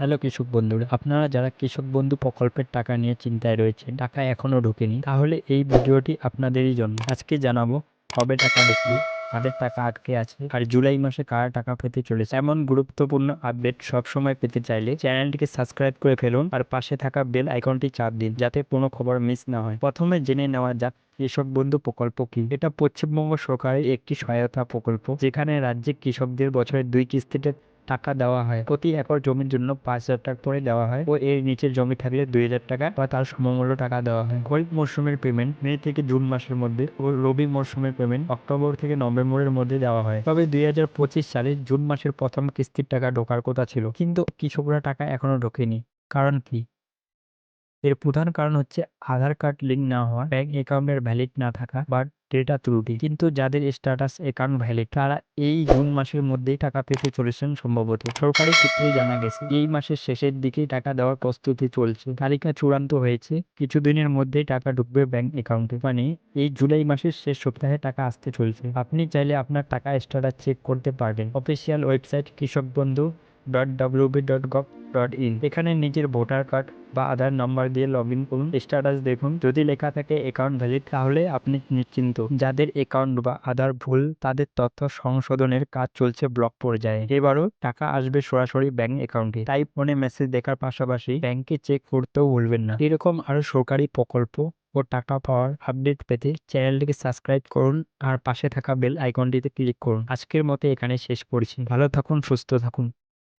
Hello কৃষক বন্ধুরা, আপনারা যারা কৃষক বন্ধু প্রকল্পের টাকা নিয়ে চিন্তায় রয়েছেন টাকা এখনও ঢোকেনি, তাহলে এই ভিডিওটি আপনাদেরই জন্য। আজকে জানাব কবে টাকা ঢুকবে, কাদের টাকা আটকে আছে, আর জুলাই মাসে কার টাকা পেতে চলেছে। এমন গুরুত্বপূর্ণ আপডেট সবসময় পেতে চাইলে চ্যানেলটিকে সাবস্ক্রাইব করে ফেলুন, আর পাশে থাকা বেল আইকনটি চাপ দিন, যাতে কোনো খবর মিস না হয়। প্রথমে জেনে নেওয়া যাক কৃষক বন্ধু প্রকল্প কি। এটা পশ্চিমবঙ্গ সরকারের একটি সহায়তা প্রকল্প, যেখানে রাজ্যে কৃষকদের বছরে দুই কিস্তিতে টাকা দেওয়া হয়। প্রতি একর জমির জন্য পাঁচ হাজার টাকা করে দেওয়া হয় ও এর নিচের জমি থাকলে দুই হাজার টাকা বা তার সমমূল্য টাকা দেওয়া হয়। খরিফ মরশুমের পেমেন্ট মে থেকে জুন মাসের মধ্যে ও রবি মরশুমের পেমেন্ট অক্টোবর থেকে নভেম্বরের মধ্যে দেওয়া হয়। তবে দুই হাজার পঁচিশ সালে জুন মাসের প্রথম কিস্তির টাকা ঢোকার কথা ছিল। কিন্তু কৃষকরা টাকা এখনও ঢোকেনি। কারণ কি? এর প্রধান কারণ হচ্ছে আধার কার্ড লিঙ্ক না হওয়া, ব্যাংক অ্যাকাউন্টের ভ্যালিড না থাকা বা ডেটা ত্রুটি। কিন্তু যাদের স্ট্যাটাস অ্যাকাউন্ট ভ্যালিড তারা এই জুন মাসের মধ্যেই টাকা পেতে চলেছেন সম্ভবত। সরকারি সূত্রে জানা গেছে, এই মাসের শেষের দিকেই টাকা দেওয়ার প্রস্তুতি চলছে। তালিকা চূড়ান্ত হয়েছে, কিছুদিনের মধ্যেই টাকা ঢুকবে ব্যাংক অ্যাকাউন্টে। মানে এই জুলাই মাসের শেষ সপ্তাহে টাকা আসতে চলছে। আপনি চাইলে আপনার টাকা স্ট্যাটাস চেক করতে পারবেন। অফিসিয়াল ওয়েবসাইট কৃষক বন্ধু ডট ডট ডট ইন এখানে নিজের ভোটার কার্ড বা আধার নাম্বার দিয়ে লগ ইন করুন। স্ট্যাটাস দেখুন। যদি লেখা থাকে অ্যাকাউন্ট ভ্যালিড তাহলে আপনি নিশ্চিন্ত। যাদের অ্যাকাউন্ট বা আধার ভুল, তাদের তথ্য সংশোধনের কাজ চলছে ব্লক পর্যায়ে এবারও টাকা আসবে সরাসরি ব্যাংক অ্যাকাউন্টে তাই ফোনে মেসেজ দেখার পাশাপাশি ব্যাংকে চেক করতেও ভুলবেন না। এরকম আরও সরকারি প্রকল্প ও টাকা পাওয়ার আপডেট পেতে চ্যানেলটিকে সাবস্ক্রাইব করুন আর পাশে থাকা বেল আইকনটিতে ক্লিক করুন। আজকের মতো এখানে শেষ করছি। ভালো থাকুন, সুস্থ থাকুন।